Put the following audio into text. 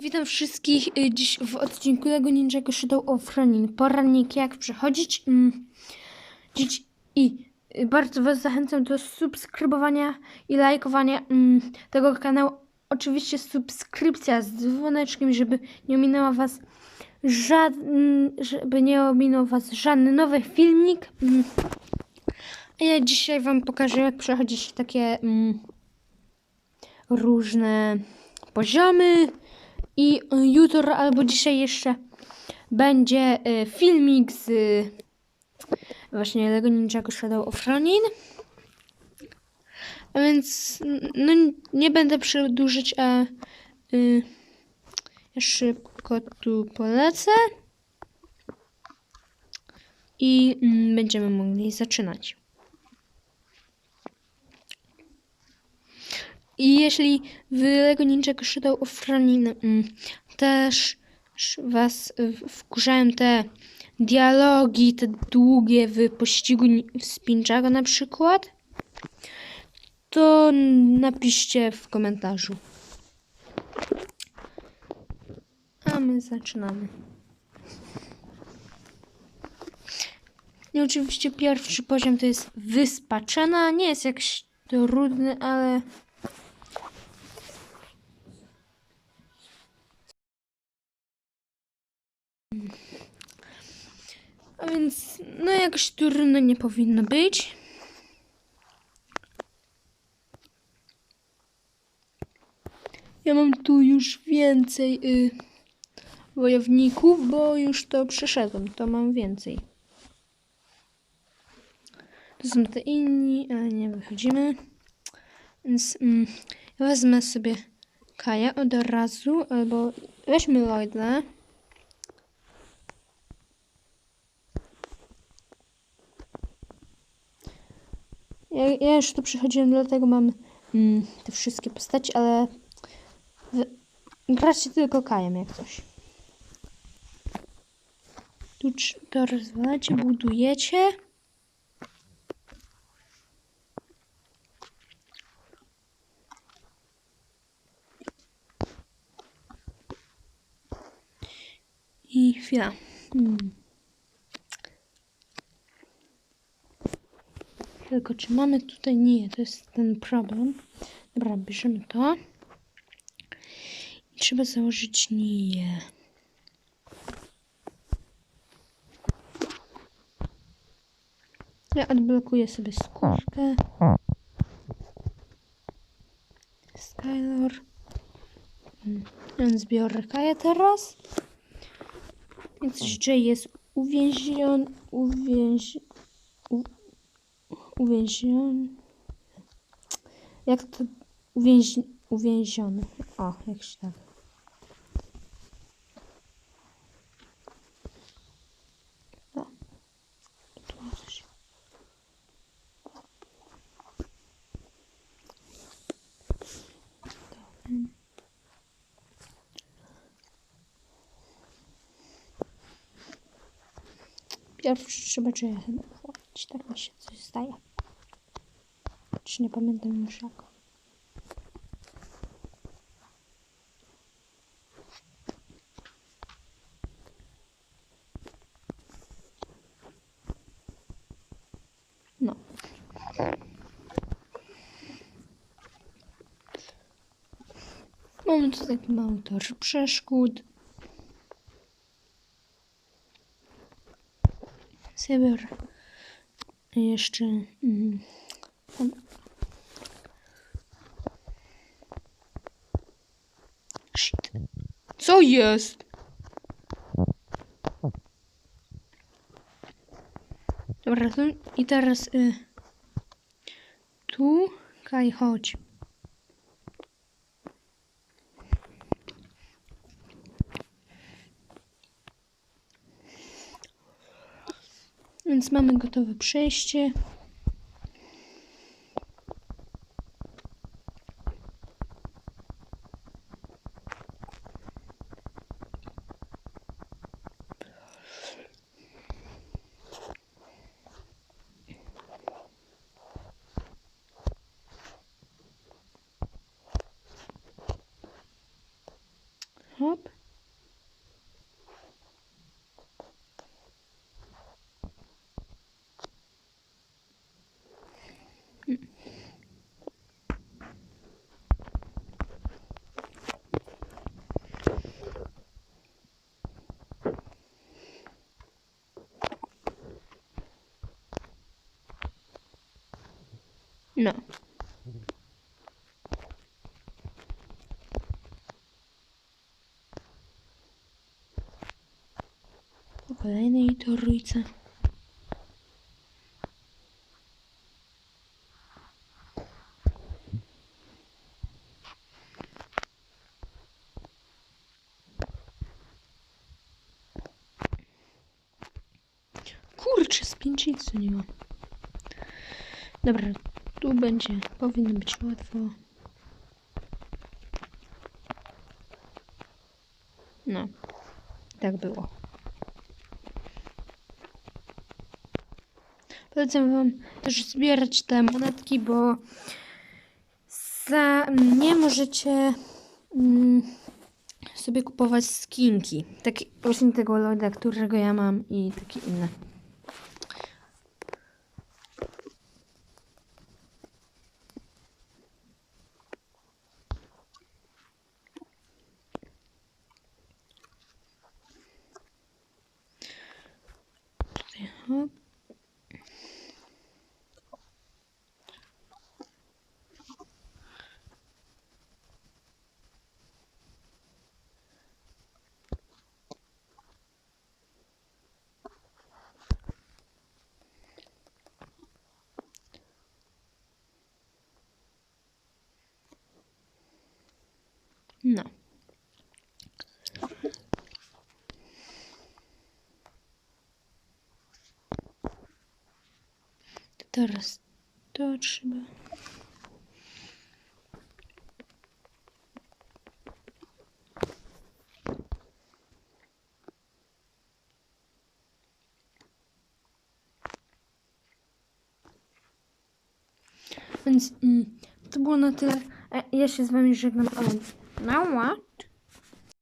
Witam wszystkich y, dziś w odcinku Lego Ninjago Shadow of Ronin. Porannik jak przechodzić. Mm, dziś i y, bardzo Was zachęcam do subskrybowania i lajkowania mm, tego kanału. Oczywiście subskrypcja z dzwoneczkiem, żeby nie ominęła Was żadn, żeby nie ominął Was żadny nowy filmik. Mm. A ja dzisiaj Wam pokażę jak przechodzić takie mm, różne poziomy. I y, jutro albo dzisiaj jeszcze będzie y, filmik z y, właśnie Lego Ninjago Shadow of Ronin. A więc no, nie będę przedłużyć, a y, szybko tu polecę. I mm, będziemy mogli zaczynać. I jeśli w Lego Ninjago Shadow of Ronin mm, też was wkurzają te dialogi, te długie w pościgu Spinjago na przykład, to napiszcie w komentarzu. A my zaczynamy. I oczywiście pierwszy poziom to jest Wyspa Czena. Nie jest jakiś trudny, ale A więc, no jakoś trudno nie powinno być. Ja mam tu już więcej y, wojowników, bo już to przeszedłem. To mam więcej. To są te inni, ale nie wychodzimy. Więc mm, wezmę sobie Kaja od razu, albo weźmy Lloyda. Ja, ja już tu przychodziłem, dlatego mam mm, te wszystkie postaci, ale w, gracie tylko kajem jak coś. Tu to rozwalacie, budujecie. I chwila. Hmm. Tylko czy mamy tutaj? Nie, to jest ten problem. Dobra, bierzemy to. I trzeba założyć nie. Ja odblokuję sobie skórkę. Skylor. Mm, Więc biorę Kaja teraz. Więc Jay jest uwięziony. Uwięzi... Uwięziony. Jak to uwięzi... uwięziony? O, jak się tak. O. Tu coś. Pierwszy trzeba Jaya chyba uwolnić. Tak mi się coś zdaje. Czy nie pamiętam już jak. No. Mamy tu taki mały tor przeszkód. Sobie jeszcze mm, Co jest? Dobra, tu i teraz y, tu Kaj, chodź. Więc mamy gotowe przejście. No. Kolejnej trójce. Kurczę, z pięcicy nie ma. Dobra, tu będzie, powinno być łatwo. No, tak było. Polecam wam też zbierać te monetki, bo za nie możecie mm, sobie kupować skinki. Takie, właśnie tego loda, którego ja mam i takie inne. Hop. No. Teraz to trzeba. Więc mm, to było na tyle. Ja się z wami żegnam, ale mała.